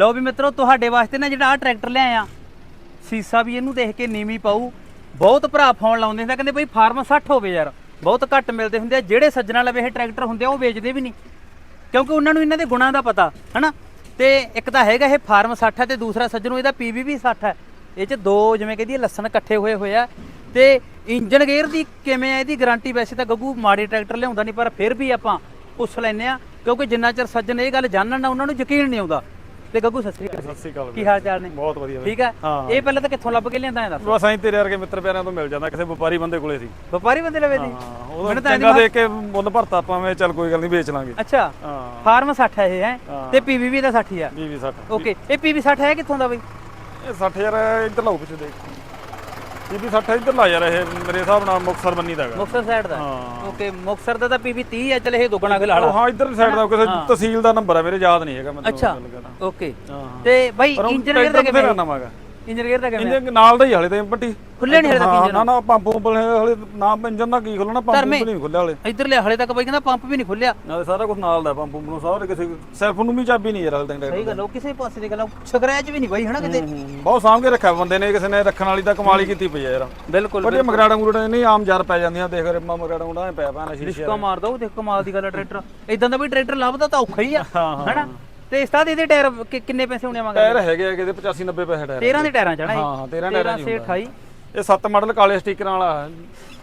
ਲਓ ਵੀ ਮਿੱਤਰੋ ਤੁਹਾਡੇ ਵਾਸਤੇ ਨਾ ਜਿਹੜਾ ਆ ਟਰੈਕਟਰ ਲਿਆਇਆ ਸੀਸਾ ਵੀ ਇਹਨੂੰ ਦੇਖ ਕੇ ਨੀਵੀਂ ਪਾਊ। ਬਹੁਤ ਭਰਾ ਫੋਨ ਲਾਉਂਦੇ ਹੁੰਦੇ ਆ, ਕਹਿੰਦੇ ਬਈ ਫਾਰਮ 60 ਹੋਵੇ ਯਾਰ ਬਹੁਤ ਘੱਟ ਮਿਲਦੇ ਹੁੰਦੇ ਆ ਜਿਹੜੇ ਸੱਜਣਾ ਲਵੇ ਇਹ ਟਰੈਕਟਰ ਹੁੰਦੇ ਆ ਉਹ ਵੇਚਦੇ ਵੀ ਨਹੀਂ। ਕਿਉਂਕਿ ਉਹਨਾਂ ਨੂੰ ਇਹਨਾਂ ਦੇ ਗੁਣਾਂ ਦਾ ਪਤਾ ਹਨਾ? ਤੇ ਇੱਕ ਤਾਂ ਹੈਗਾ ਇਹ ਫਾਰਮ 60 ਹੈ ਤੇ ਦੂਸਰਾ ਸੱਜਣੋਂ ਇਹਦਾ ਪੀਵੀ ਵੀ 60 ਹੈ ਇਹ ਚ ਦੋ ਜਿਵੇਂ ਕਹਦੀ ਲਸਣ ਇਕੱਠੇ ਹੋਏ ਹੋਏ ਆ। ਤੇ ਇੰਜਨ ਗੇਅਰ ਦੀ ਕਿਵੇਂ ਆ ਇਹਦੀ ਗਾਰੰਟੀ ਵੈਸੇ ਤਾਂ ਗੱਗੂ ਮਾੜੇ ਟਰੈਕਟਰ ਲਿਆਉਂਦਾ ਨਹੀਂ ਪਰ ਫਿਰ ਵੀ ਆਪਾਂ ਪੁੱਛ ਲੈਨੇ ਆ ਕਿਉਂਕਿ ਜਿੰਨਾ ਚਿਰ ਸੱਜਣ ਇਹ ਗੱਲ ਜਾਣਨ ਨਾ ਉਹਨਾਂ ਨੂੰ ਯਕੀਨ ਨਹੀਂ ਆਉਂਦਾ। ਤੇ ਗੱਗੂ ਸਤਿ ਸ੍ਰੀ ਅਕਾਲ ਸਤਿ ਸ਼੍ਰੀ ਅਕਾਲ ਕੀ ਹਾਲ ਚਾਲ ਨੇ? ਬਹੁਤ ਵਧੀਆ। ਠੀਕ ਹੈ ਹਾਂ। ਇਹ ਪਹਿਲਾਂ ਤਾਂ ਕਿੱਥੋਂ ਲੱਭ ਕੇ ਲਿਆਂਦਾ ਇਹਦਾ ਬਸ ਐਂ ਤੇਰੇ ਵਰਗੇ ਮਿੱਤਰ ਪਿਆਰਿਆਂ ਤੋਂ ਮਿਲ ਜਾਂਦਾ ਕਿਸੇ ਵਪਾਰੀ ਬੰਦੇ ਕੋਲੇ ਸੀ। ਵਪਾਰੀ ਬੰਦੇ ਲਵੇ ਦੀ ਮੈਨੂੰ ਤਾਂ ਚੰਗਾ ਦੇਖ ਕੇ ਮੁੱਲ ਭਰਤਾ ਆਪਾਂ ਮੈਂ ਚੱਲ ਕੋਈ ਗੱਲ ਨਹੀਂ ਵੇਚ ਲਾਂਗੇ। ਅੱਛਾ ਫਾਰਮ 60 ਹੈ ਇਹ ਹੈ। ਤੇ ਪੀਵੀ ਵੀ ਦਾ 60 ਆ। 20 60 ਓਕੇ ਇਹ ਪੀਵੀ 60 ਹੈ ਕਿੱਥੋਂ ਦਾ ਬਈ? ਇਹ 60000 ਇੱਧਰ ਲਾਓ ਪਿੱਛੇ ਦੇਖ। ਵੀ 60 ਇੱਧਰ ਲਾ ਯਾਰ ਇਹ ਮੇਰੇ ਹਿਸਾਬ ਨਾਲ ਮੁਕਸਰ ਬੰਨੀ ਦਾ ਹੈਗਾ। ਮੁਕਤਸਰ ਸਾਈਡ ਦਾ ਹਾਂ। ਓਕੇ ਮੁਕਤਸਰ ਦਾ ਤਾਂ ਪੀਵੀ 30 ਹੈ ਚਲ ਇਹ ਦੁੱਗਣਾ ਕੇ ਲਾ ਲਾ। ਉਹ ਹਾਂ ਇੱਧਰ ਸਾਈਡ ਦਾ ਕਿਸੇ ਤਹਿਸੀਲ ਦਾ ਨੰਬਰ ਹੈ ਮੇਰੇ ਯਾਦ ਨਹੀਂ ਹੈਗਾ ਮੈਨੂੰ ਅੱਛਾ ਗੱਲ। ਓਕੇ। ਹਾਂ। ਤੇ ਬਾਈ ਪਰ ਇੰਜਨ ਗੇਅਰ ਦਾ ਕਿਵੇਂ ਕਿਵੇਂ ਨਵਾਂ ਹੈਗਾ। ਇੰਜਨ ਗੇਅਰ ਦਾ ਕਿਵੇਂ ਇੰਜਨ ਨਾਲ ਦਾ ਹੀ ਹਲੇ ਤੇ ਪੱਟੀ। ਖੁੱਲੇ ਨਹੀਂ ਹਲੇ ਤੱਕ ਇੰਜਨ ਨਾ ਨਾ ਪੰਪ ਹਲੇ ਨਾ ਇੰਜਨ ਦਾ ਕੀ ਖੋਲਣਾ ਪੰਪ ਨਹੀਂ ਖੁੱਲਿਆ ਹਲੇ। ਇੱਧਰ ਲਿਆ ਹਲੇ ਤੱਕ ਬਾਈ ਕਹਿੰਦਾ ਪੰਪ ਵੀ ਨਹੀਂ ਖੁੱਲਿਆ ਨਾਲੇ ਸਾਰਾ ਕੁਝ ਨਾਲ ਦਾ ਪੰਪ ਨੂੰ ਸਾਰੇ ਕਿਸੇ ਸੈਲਫ ਨੂੰ ਵੀ ਚਾਬੀ ਨਹੀਂ ਯਾਰ ਹਲੇ ਤੱਕ ਸਹੀ ਗੱਲ ਉਹ ਕਿਸੇ ਪਾਸੇ ਦੀ ਗੱਲ ਸਕਰੈਚ ਵੀ ਨਹੀਂ ਬਾਈ ਹਨਾ ਕਿਤੇ? ਬਹੁਤ ਸਾਂਭ ਕੇ ਰੱਖਿਆ ਬੰਦੇ ਨੇ ਕਿਸੇ ਨੇ ਰੱਖਣ ਵਾਲੀ ਤਾਂ ਕਮਾਲ ਕੀਤੀ ਪਈ ਯਾਰ। ਬਿਲਕੁਲ ਬੜੇ ਮਗਰਾੜਾ ਮੁਗਰਾੜਾ ਨਹੀਂ ਆਮ ਯਾਰ ਪੈ ਜਾਂਦੀਆਂ ਦੇਖ ਰਿਮਾ ਮਗਰਾੜਾ ਮੁਗਰਾੜਾ ਐਂ ਪਿਆ ਪੈਣਾ ਸ਼ੀਸ਼ੇ ਡਿਸਕਾ ਮਾਰਦਾ ਉਹ ਦੇਖ ਕਮਾਲ ਦੀ ਗੱਲ ਹੈ ਟਰੈਕਟਰ। ਇਦਾਂ ਦਾ ਵੀ ਟਰੈਕਟਰ ਲੱਭਦਾ ਤਾਂ ਔਖਾ ਹੀ ਆ ਹਨਾ? ਤੇ ਇਸਤਾਦ ਇਹਦੇ ਟਾਇਰ ਕਿ- ਕਿੰਨੇ ਪੈਸੇ ਹੋਣੇ ਮੰਗਦੇ? ਟਾਇਰ ਹੈਗੇ ਆ ਕਿਤੇ 85 90 ਪੈਸੇ ਟਾਇਰ 13 ਦੇ ਟਾਇਰਾਂ ਚ ਹਨਾ ਇਹ? ਹਾਂ, ਹਾਂ, 13 13 ਟਾਇਰਾਂ। 28 ਇਹ 7 ਮਾਡਲ ਕਾਲੇ ਸਟicker ਵਾਲਾ ਹੈ।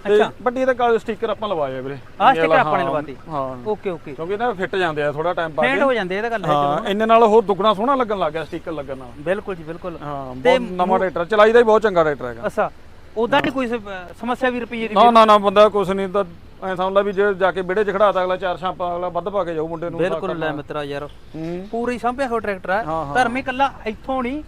ਤੇ ਅੱਛਾ। ਵੱਡੀ ਇਹਦੇ ਕਾਲੇ ਸਟicker ਆਪਾਂ ਲਵਾਏ ਆ ਵੀਰੇ। ਆਹ ਇਹ sticker ਆਪਾਂ ਨੇ ਲਵਾਤੀ। ਹਾਂ। Okay okay. ਕਿਉਂਕਿ ਇਹਨਾਂ ਫਿੱਟ ਜਾਂਦੇ ਆ ਥੋੜਾ ਟਾਈਮ ਪਾ ਫੇਂਟ ਕੇ ਹੋ ਜਾਂਦੇ ਇਹਦਾ ਗੱਲ ਹੈ ਹਾਂ ਇੰਨੇ ਨਾਲ ਹੋਰ ਦੁੱਗਣਾ ਸੋਹਣਾ ਲੱਗਣ ਲੱਗ ਗਿਆ ਸਟicker ਲੱਗਣ ਨਾਲ। ਬਿਲਕੁਲ ਜੀ ਬਿਲਕੁਲ। ਹਾਂ ਬਹੁਤ ਨਵਾਂ ਟਰੈਕਟਰ ਚਲਾਈਦਾ ਹੀ ਬਹੁਤ ਚੰਗਾ ਟਰੈਕਟਰ ਹੈਗਾ। ਅੱਛਾ। ਉਦਾਂ ਨਹੀਂ ਕੋਈ ਸ- ਸਮੱਸਿਆ ਵੀ ਰੁਪਈਏ ਦੀ ਨਾ ਨਾ ਨਾ ਬੰਦਾ ਕੁਛ ਨਹੀਂ ਤਾਂ ਐ ਸਮਝ ਲਾ ਵੀ ਜੇ ਜਾ ਕੇ ਵਿਹੜੇ 'ਚ ਖੜਾਤਾ ਅਗਲਾ ਚਾਰ ਛਾਪਾਂ ਅਗਲਾ ਵੱਧ ਪਾ ਕੇ ਜਾਊ ਮੁੰਡੇ ਨੂੰ ਬਿਲਕੁਲ ਲੈ ਮਿੱਤਰਾ ਯਾਰ। ਹੂੰ। ਪੂਰੀ ਸੰਭਿਆ ਹੋ ਟਰੈਕਟਰ ਹੈ। ਹਾਂ, ਹਾਂ। ਧਰਮੇ ਕੱਲਾ ਇੱਥੋਂ ਨਹੀਂ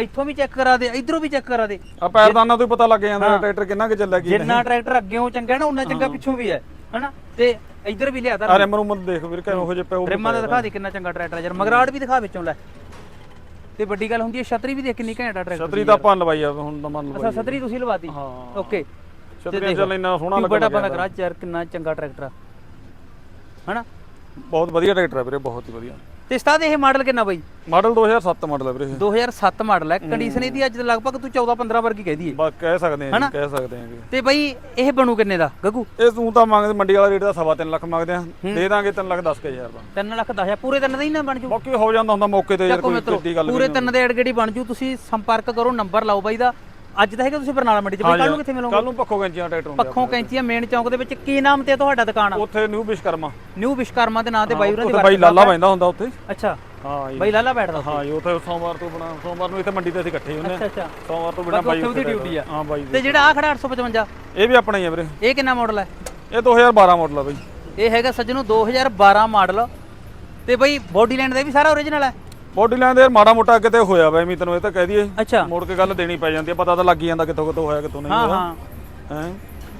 ਇੱਥੋਂ ਵੀ ਚੈੱਕ ਕਰਾ ਦੇ ਇਧਰੋਂ ਵੀ ਚੈੱਕ ਕਰਾ ਦੇ। ਆ ਪੈਰਦਾਨਾਂ ਤੋਂ ਹੀ ਪਤਾ ਲੱਗ ਜਾਂਦਾ ਟਰੈਕਟਰ ਕਿੰਨਾ ਕਿ ਚੱਲਿਆ ਕੀ ਜਿੰਨਾ ਟਰੈਕਟਰ ਅੱਗੇੋਂ ਚੰਗਾ ਨਾ ਉਹਨਾਂ ਚੰਗਾ ਪਿੱਛੋਂ ਵੀ ਹੈ ਹਨਾ? ਤੇ ਇੱਧਰ ਵੀ ਲਿਆ ਆ ਧਰਮੇ ਰਿਮ ਰੁਮ ਦੇਖ ਵੀਰ ਕਿਵੇਂ ਹੋ ਜੇ ਪਿਆ ਉਹ ਰਿਮਾਂ ਦਾ ਦਿਖਾ ਦੇ ਕਿੰਨਾ ਚੰਗਾ ਟਰੈਕਟਰ ਯਾਰ। ਮਗਰਾੜ ਵੀ ਦਿਖਾ ਵਿੱਚੋਂ ਲੈ। ਤੇ ਵੱਡੀ ਗੱਲ ਹੁੰਦੀ ਹੈ ਛਤਰੀ ਵੀ ਦੇਖ ਕਿੰਨੀ ਘੈਂਟ ਆ ਟਰੈਕਟਰ ਛਤਰੀ ਤਾਂ ਆਪਾਂ ਲਵਾਈ ਆ ਹੁਣ ਤਾਂ ਮੰਨ ਅੱਛਾ ਲਵਾਈ ਛਤਰੀ ਤੁਸੀਂ ਲਵਾਤੀ ਹਾਂ। ਓਕੇ। ਛਤਰੀ ਚੱਲ ਇੰਨਾ ਸੋਹਣਾ ਬੜਾ ਲੱਗਦਾ ਬੰਦਾ ਕਰਾ ਯਾਰ ਕਿੰਨਾ ਚੰਗਾ ਟਰੈਕਟਰ ਆ। ਹਨਾ? ਬਹੁਤ ਵਧੀਆ ਟਰੈਕਟਰ ਹੈ ਵੀਰੇ ਬਹੁਤ ਹੀ ਵਧੀਆ। ਤੇ ਉਸਤਾਦ ਇਹ ਮਾਡਲ ਕਿੰਨਾ ਬਈ? ਮਾਡਲ 2007 ਮਾਡਲ ਹੈ ਵੀਰੇ ਇਹ। 2007 ਮਾਡਲ ਹੈ। ਕੰਡੀਸ਼ਨ ਇਹਦੀ ਅੱਜ ਲਗਭਗ ਤੂੰ 14 15 ਵਰਗੀ ਕਹਿ ਦਈਏ। ਬਸ ਕਹਿ ਸਕਦੇ ਹਾਂ ਕਹਿ ਸਕਦੇ ਹਾਂ ਤੇ ਬਈ ਇਹ ਬਣੂ ਕਿੰਨੇ ਦਾ ਗੱਗੂ? ਇਹ ਤੂੰ ਤਾਂ ਮੰਗਦੇ ਮੰਡੀ ਵਾਲਾ ਰੇਟ ਦਾ ਸਵਾ ਲੱਖ ਮੰਗਦੇ ਆ। ਦੇ ਦਾਂਗੇ 3 ਲੱਖ 10 ਹਜ਼ਾਰ ਦਾ। 3 ਲੱਖ 10 ਪੂਰੇ ਤਿੰਨ ਦਾ ਹੀ ਨਾ ਬਣ ਜੂ? ਬਾਕੀ ਹੋ ਜਾਂਦਾ ਹੁੰਦਾ ਮੌਕੇ ਤੇ ਯਾਰ ਕੋਈ ਕਿੱਡੀ ਗੱਲ ਪੂਰੇ ਤਿੰਨ ਦੇ ਅੜਗੜੀ ਬਣ ਜੂ ਤੁਸੀਂ ਸੰਪਰਕ ਕਰੋ ਨੰਬਰ ਲਾਓ ਬਾਈ ਦਾ। ਅੱਜ ਤਾਂ ਹੈਗਾ ਤੁਸੀਂ ਬਰਨਾਲਾ ਮੰਡੀ ਚ ਕੱਲ ਨੂੰ ਕਿੱਥੇ ਮਿਲੋਗੇ? ਕੱਲ ਨੂੰ ਪੱਖੋ ਗੰਜੀਆਂ ਟਰੈਕਟਰ ਹੁੰਦੇ ਪੱਖੋਂ ਕੈਂਚੀਆਂ ਮੇਨ ਚੌਂਕ ਦੇ ਵਿੱਚ ਕੀ ਨਾਮ ਤੇ ਤੁਹਾਡਾ ਦੁਕਾਨ। ਉੱਥੇ ਨਿਊ ਵਿਸ਼ਕਰਮਾ ਨਿਊ ਵਿਸ਼ਕਰਮਾ ਦੇ ਨਾਂ ਤੇ ਬਾਈ ਉਹਨਾਂ ਦੀ ਬਾਈ ਲਾਲਾ ਬੈਂਦਾ ਹੁੰਦਾ ਉੱਥੇ। ਅੱਛਾ ਹਾਂ ਬਾਈ ਲਾਲਾ ਬੈਠਦਾ ਹਾਂ ਉੱਥੇ ਸੋਮਵਾਰ ਤੋਂ ਬਣਾ ਸੋਮਵਾਰ ਨੂੰ ਇੱਥੇ ਮੰਡੀ ਤੇ ਅਸੀਂ ਇਕੱਠੇ ਹੁੰਦੇ ਅੱਛਾ ਅੱਛਾ। ਸੋਮਵਾਰ ਤੋਂ ਬਿਨਾ ਬਾਈ ਉੱਥੇ ਡਿਊਟੀ ਆ। ਹਾਂ ਬਾਈ ਤੇ ਜਿਹੜਾ ਆ ਖੜਾ 855 ਇਹ ਵੀ ਆਪਣਾ ਹੀ ਆ ਵੀਰੇ। ਇਹ ਕਿੰਨਾ ਮਾਡਲ ਹੈ? ਇਹ 2012 ਮਾਡਲ ਆ ਬਾਈ। ਇਹ ਹੈਗਾ ਸੱਜਣੋ 2012 ਮਾਡਲ ਤੇ ਬਈ ਬੋਡੀ ਲਾਈਨ ਦਾ ਵੀ ਸਾਰਾ ਓਰੀਜਨਲ ਹੈ? ਬੋਡੀ ਲਾਈਨ ਦੇ ਮਾੜਾ ਮੋਟਾ ਕਿਤੇ ਹੋਇਆ ਵਾ ਐਵੇਂ ਤੈਨੂੰ ਇਹ ਤਾਂ ਕਹਿ ਦਈਏ। ਅੱਛਾ। ਮੋੜ ਕੇ ਗੱਲ ਦੇਣੀ ਪੈ ਜਾਂਦੀ ਆ ਪਤਾ ਤਾਂ ਲੱਗ ਹੀ ਜਾਂਦਾ ਕਿੱਥੋਂ ਕਿੱਥੋਂ ਹੋਇਆ ਕਿੱਥੋਂ ਨਹੀਂ ਹਾਂ ਹੋਇਆ। ਹਾਂ। ਹੈ?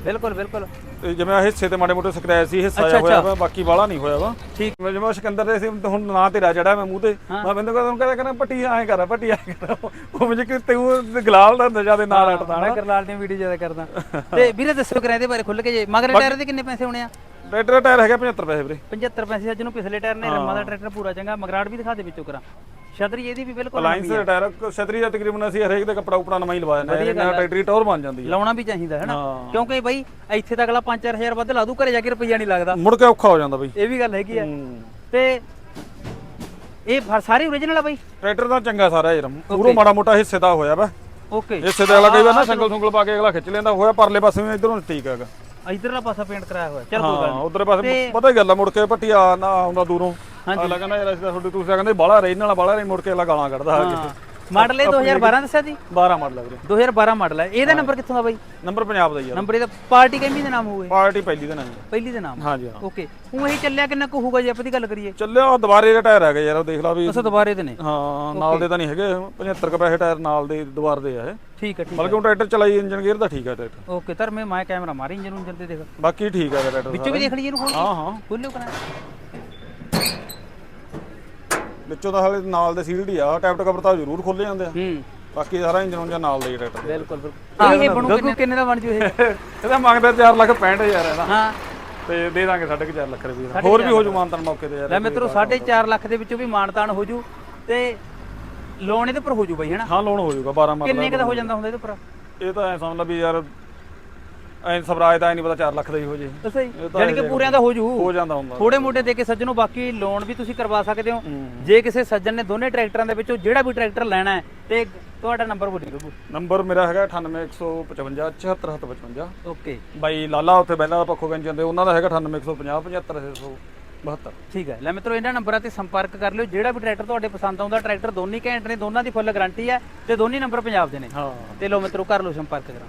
ਬਿਲਕੁਲ ਬਿਲਕੁਲ। ਤੇ ਜਿਵੇਂ ਆਹ ਹਿੱਸੇ ਤੇ ਮਾੜੇ ਮੋਟੇ ਸਕ੍ਰੈਚ ਸੀ ਹਿੱਸਾ ਜਿਹਾ ਹੋਇਆ ਵਾ ਬਾਕੀ ਵਾਲਾ ਨਹੀਂ ਹੋਇਆ ਵਾ। ਠੀਕ। ਮੈਂ ਜਿਵੇਂ ਸਿਕੰਦਰ ਦੇ ਸੀ ਹੁਣ ਨਾਂ ਤੇਰਾ ਜਿਹੜਾ ਮੈਂ ਮੂੰਹ ਤੇ। ਮੈਂ ਬਿੰਦੂ ਕਹਿੰਦਾ ਕਹਿੰਦਾ ਪੱਟੀ ਐਂ ਕਰ ਪੱਟੀ ਐਂ ਕਰ। ਉਹ ਮੈਨੂੰ ਕਿ ਤੂੰ ਗਲਾਲ ਦਾ ਨਜ਼ਾ ਦੇ ਨਾਲ ਰੱਟਦਾ ਮੈਂ ਕਰਲਾਲ ਦੀ ਵੀਡੀਓ ਜ਼ਿਆਦਾ ਕਰਦਾ। ਤੇ ਵੀਰੇ ਦੱਸੋ ਕਰਾਂ ਇਹਦੇ ਬਾਰੇ ਖੁੱਲ ਕੇ ਜੇ। ਮਗਰ ਟਾਇਰ ਦੇ ਕਿੰਨੇ ਪੈਸੇ ਹੋਣੇ ਆ? ਟਰੈਕਟਰ ਦਾ ਟਾਇਰ ਹੈਗਾ 75 ਪੈਸੇ ਵੀਰੇ। 75 ਪੈਸੇ ਅੱਜ ਨੂੰ ਪਿਛਲੇ ਟਾਇਰ ਨੇ ਰੰਮਾ ਦਾ ਟਰੈਕਟਰ ਪੂਰਾ ਚੰਗਾ ਮਗਰਾੜ ਵੀ ਦਿਖਾ ਦੇ ਵਿੱਚੋਂ ਕਰਾਂ। ਛਤਰੀ ਇਹਦੀ ਵੀ ਬਿਲਕੁਲ ਅਲਾਈਨਸ ਦੇ ਟਾਇਰ ਛਤਰੀ ਦਾ ਤਕਰੀਬਨ ਅਸੀਂ ਹਰੇਕ ਦੇ ਕੱਪੜਾ ਉਪੜਾ ਨਵਾਂ ਹੀ ਲਵਾ ਦਿੰਦੇ ਹਾਂ ਟਰੈਕਟਰੀ ਟੌਰ ਬਣ ਜਾਂਦੀ ਹੈ ਲਾਉਣਾ ਵੀ ਚਾਹੀਦਾ ਹੈ ਨਾ। ਕਿਉਂਕਿ ਬਈ ਇੱਥੇ ਤਾਂ ਅਗਲਾ 5-4000 ਵੱਧ ਲਾ ਦੂ ਘਰੇ ਜਾ ਕੇ ਰੁਪਈਆ ਨਹੀਂ ਲੱਗਦਾ। ਮੁੜ ਕੇ ਔਖਾ ਹੋ ਜਾਂਦਾ ਬਈ। ਇਹ ਵੀ ਗੱਲ ਹੈਗੀ ਆ। ਹੂੰ। ਤੇ ਇਹ ਸਾਰੇ ਓਰੀਜਨਲ ਆ ਬਈ? ਟਰੈਕਟਰ ਤਾਂ ਚੰਗਾ ਸਾਰਾ ਯਾਰ ਪੂਰਾ ਮਾੜਾ ਮੋਟਾ ਹਿੱਸੇ ਦਾ ਹੋਇਆ ਵਾ। ਓਕੇ। ਹਿੱਸੇ ਦਾ ਅਗਲਾ ਕਈ ਵਾਰ ਨਾ ਸੰਗਲ ਸੰਗਲ ਪਾ ਕੇ ਅਗਲਾ ਖਿੱਚ ਲੈਂਦਾ ਹੋਇਆ ਪਰਲੇ ਪਾਸੇ ਵੀ ਇਧਰੋਂ ਠੀਕ ਹੈਗਾ। ਇਧਰਲਾ ਪਾਸਾ ਪੇਂਟ ਕਰਾਇਆ ਹੋਇਆ। ਚਲ ਕੋਈ ਗੱਲ ਹਾਂ ਉਧਰ ਪਾਸੇ ਪਤਾ ਹੀ ਗੱਲ ਆ ਮੁੜ ਕੇ ਪੱਟੀ ਆ ਨਾ ਆਉਂਦਾ ਦੂਰੋਂ। ਹਾਂਜੀ। ਅਗਲਾ ਕਹਿੰਦਾ ਯਾਰ ਅਸੀਂ ਤਾਂ ਤੁਹਾਡੀ ਤੁਸੀਂ ਤਾਂ ਕਹਿੰਦੇ ਬਾਹਲਾ ਰਹੀ ਨਾਲ ਬਾਹਲਾ ਰਹੀ ਮੁੜ ਕੇ ਅਗਲਾ ਗਾਲਾਂ ਕੱਢਦਾ ਆ ਕੇ। ਮਾਡਲ ਇਹ 2012 ਦੱਸਿਆ ਜੀ 12 ਮਾਡਲ ਵੀਰੇ। 2012 ਮਾਡਲ ਹੈ ਇਹਦਾ ਨੰਬਰ ਕਿੱਥੋਂ ਦਾ ਬਾਈ? ਨੰਬਰ ਪੰਜਾਬ ਦਾ ਹੀ ਆ ਨੰਬਰ ਇਹਦਾ ਪਾਰਟੀ ਕਹਿੰਦੀ ਦੇ ਨਾਮ ਹੋਵੇ ਪਾਰਟੀ ਪਹਿਲੀ ਦਿਨ ਆ। ਜੀ ਪਹਿਲੀ ਦੇ ਨਾਮ ਹਾਂਜੀ ਹਾਂ। ਓਕੇ ਉਹ ਇਹ ਚੱਲਿਆ ਕਿੰਨਾ ਕੁ ਹੋਊਗਾ ਜੇ? ਆਪਾਂ ਦੀ ਗੱਲ ਕਰੀਏ। ਚੱਲਿਆ ਉਹ ਦੁਬਾਰੇ ਦੇ ਟਾਇਰ ਹੈਗੇ ਯਾਰ ਉਹ ਦੇਖ ਲਾ ਵੀ ਅਸਾਂ ਦੁਬਾਰੇ ਦੇ ਨੇ। ਹਾਂ ਨਾਲ ਦੇ ਤਾਂ ਨਹੀਂ ਹੈਗੇ 75 ਕੁ ਪੈਸੇ ਟਾਇਰ ਨਾਲ ਦੇ ਦੁਬਾਰ ਦੇ ਆ ਇਹ। ਠੀਕ ਹੈ ਠੀਕ ਬਲਕਿ ਉਹ ਟਰੈਕਟਰ ਚਲਾਈ ਇੰਜਨ ਗੇਅਰ ਦਾ ਠੀਕ ਆ ਟਰੈਕਟਰ ਓਕੇ ਧਰ ਮੈਂ ਮੈਂ ਕੈਮਰਾ ਮਾਰੀ ਇੰਜਨ ਉਂਜਨ ਤੇ ਦੇਖ। ਬਾਕੀ ਠੀਕ ਆ ਟਰੈਕਟਰ ਵਿੱਚੋਂ ਵੀ ਦੇਖ ਲਈਏ ਇਹਨੂੰ ਖੋਲ ਹਾਂ ਹਾਂ। ਖੋਲਿਓ ਕਰਾਂ। ਵਿੱਚੋਂ ਤਾਂ ਹਲੇ ਨਾਲ ਦੇ ਸੀਲਡ ਹੀ ਆ ਟੈਪ ਕਵਰ ਤਾਂ ਜ਼ਰੂਰ ਖੋਲੇ ਜਾਂਦੇ ਆ। ਹੂੰ। ਬਾਕੀ ਸਾਰਾ ਇੰਜਨ ਉਂਜਨ ਨਾਲ ਦੇ ਟਰੈਕਟਰ। ਦੇ ਬਿਲਕੁਲ। ਬਿਲਕੁਲ ਇਹ ਬਣੂ ਕਿੰਨੇ ਕਿੰਨੇ ਦਾ ਬਣ ਜੂ ਇਹ? ਇਹਦਾ ਮੰਗਦਾ 4 ਲੱਖ 65000 ਇਹਦਾ। ਹਾਂ। ਤੇ ਦੇ ਦਾਂਗੇ 4.5 ਲੱਖ ਰੁਪਏ ਦਾ। ਹੋਰ ਵੀ ਹੋ ਜੂ ਮਾਨਤਨ ਮੌਕੇ ਤੇ ਯਾਰ। ਲੈ ਮਿੱਤਰੋ 4.5 ਲੱਖ ਦੇ ਵਿੱਚੋਂ ਵੀ ਮਾਨਤਾਨ ਹੋ ਜੂ ਤੇ ਲੋਨ ਇਹਦੇ ਉੱਪਰ ਹੋ ਜੂ ਬਈ ਹਨਾ ਹਾਂ ਲੋਨ ਹੋ ਜਾਊਗਾ 12 ਮਰਲਾ ਕਿੰਨੇ ਕੁ ਦਾ ਹੋ ਜਾਂਦਾ ਹੁੰਦਾ ਇਹਦੇ ਉੱਪਰ? ਇਹ ਤਾਂ ਐ ਸਮਝ ਲਾ ਵੀ ਯਾਰ ਐ ਸਵਰਾਜ ਦਾ ਐ ਨਹੀਂ ਪਤਾ 4 ਲੱਖ ਦਾ ਹੀ ਹੋ ਜੇ। ਦੱਸੋ ਜੀ। ਇਹ ਤਾਂ ਯਾਨੀ ਕਿ ਪੂਰਿਆਂ ਦਾ ਹੋ ਜੂ। ਹੋ ਜਾਂਦਾ ਹੁੰਦਾ। ਥੋੜੇ ਮੋਟੇ ਦੇ ਕੇ ਸੱਜਣੋ ਬਾਕੀ ਲੋਨ ਵੀ ਤੁਸੀਂ ਕਰਵਾ ਸਕਦੇ ਹੋ। ਜੇ ਕਿਸੇ ਸੱਜਣ ਨੇ ਦੋਨੇ ਟਰੈਕਟਰਾਂ ਦੇ ਵਿੱਚੋਂ ਜਿਹੜਾ ਵੀ ਟਰੈਕਟਰ ਲੈਣਾ ਹੈ ਤੇ ਤੁਹਾਡਾ ਨੰਬਰ ਬੋਲੀ ਬੱਬੂ ਨੰਬਰ ਮੇਰਾ ਹੈਗਾ 98155 74755 ਓਕੇ ਬਾਈ ਲਾਲਾ ਉੱਥੇ ਬੈਲਾਂ ਦਾ ਪੱਖੋ ਗੰਜ ਜਾਂਦੇ ਉਹਨਾਂ ਦਾ ਹੈਗਾ 98150 75672 ਠੀਕ ਹੈ। ਲੈ ਮਿੱਤਰੋ ਇਹਨਾਂ ਨੰਬਰਾਂ ਤੇ ਸੰਪਰਕ ਕਰ ਲਿਓ। ਜਿਹੜਾ ਵੀ ਟਰੈਕਟਰ ਤੁਹਾਡੇ ਪਸੰਦ ਆਉਂਦਾ ਟਰੈਕਟਰ ਦੋਨੀ ਘੈਂਟ ਨੇ ਦੋਨਾਂ ਦੀ ਫੁੱਲ ਗਾਰੰਟੀ ਹੈ ਤੇ ਦੋਨੀ ਨੰਬਰ ਪੰਜਾਬ ਦੇ ਨੇ। ਹਾਂ। ਤੇ ਲੋ ਮਿੱਤਰੋ ਕਰ ਲਓ ਸੰਪਰਕ ਕਰਾਂ